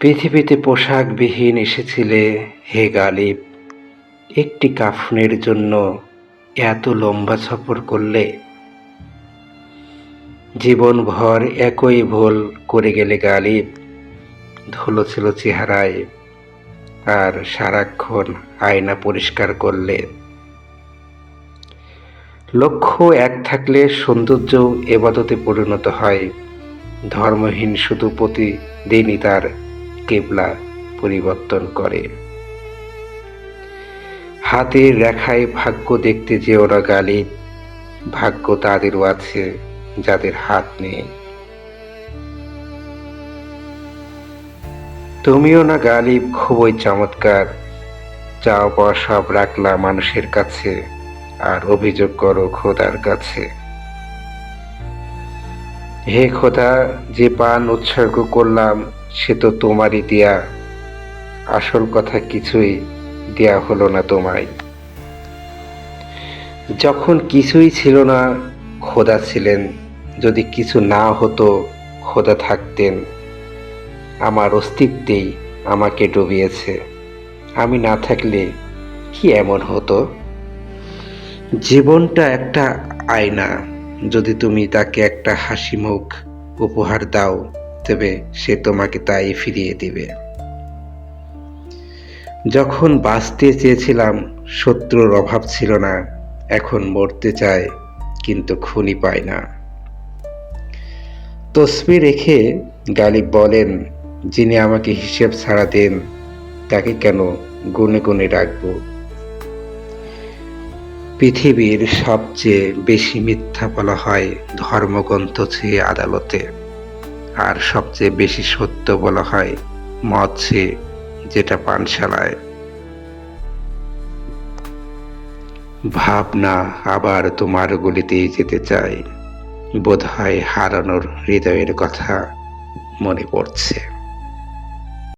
পৃথিবীতে পোশাকবিহীন এসেছিলে হে গালিব। একটি কাফনের জন্য এত লম্বা সফর করলে? জীবনভর একই ভুল করে গেলে গালিব, ধুলো ছিল চেহারায়, আর সারাক্ষণ আয়না পরিষ্কার করলে। লক্ষ্য এক থাকলে সৌন্দর্য এবাদতে পরিণত হয়। ধর্মহীন শুধু প্রতিদিনই তার কেবলা পরিবর্তন করে। হাতের রেখায় ভাগ্য দেখতে যে ওরা গালিব ভাগ্য তাদেরও আছে যাদের হাত নেই। তুমিও না গালিব খুবই চমৎকার। চাও পাওয়া সব রাখলা মানুষের কাছে, আর অভিযোগ করো খোদার কাছে। হে খোদা, যে পান উৎসর্গ করলাম সে তো তোমারই দেয়া। আসল কথা কিছুই দেয়া হলো না তোমায়। যখন কিছুই ছিল না, খোদা ছিলেন। যদি কিছু না হতো, খোদা থাকতেন। আমার অস্তিত্বেই আমাকে ডুবিয়েছে। আমি না থাকলে কি এমন হতো? জীবনটা একটা আয়না। যদি তুমি তাকে একটা হাসি মুখ উপহার দাও তবে সে তোমাকে তাই ফিরিয়ে দিবে। যখন বাঁচতে চেয়েছিলাম, শত্রুর অভাব ছিল না, এখন মরতে চায়, কিন্তু খুনি পায় না। তসবি রেখে গালিব বলেন, যিনি আমাকে হিসেব ছাড়া দেন, তাকে কেন গুনে গুনে রাখব? পৃথিবীর সবচেয়ে বেশি মিথ্যা বলা হয় ধর্মগ্রন্থ চেয়ে আদালতে। আর সবচেয়ে বেশি সত্য বলা হয় চেয়ে যেটা পানশালায়। ভাবনা আবার তোমার গলিতেই যেতে চাই বোধহয় হারানোর হৃদয়ের কথা মনে পড়ছে।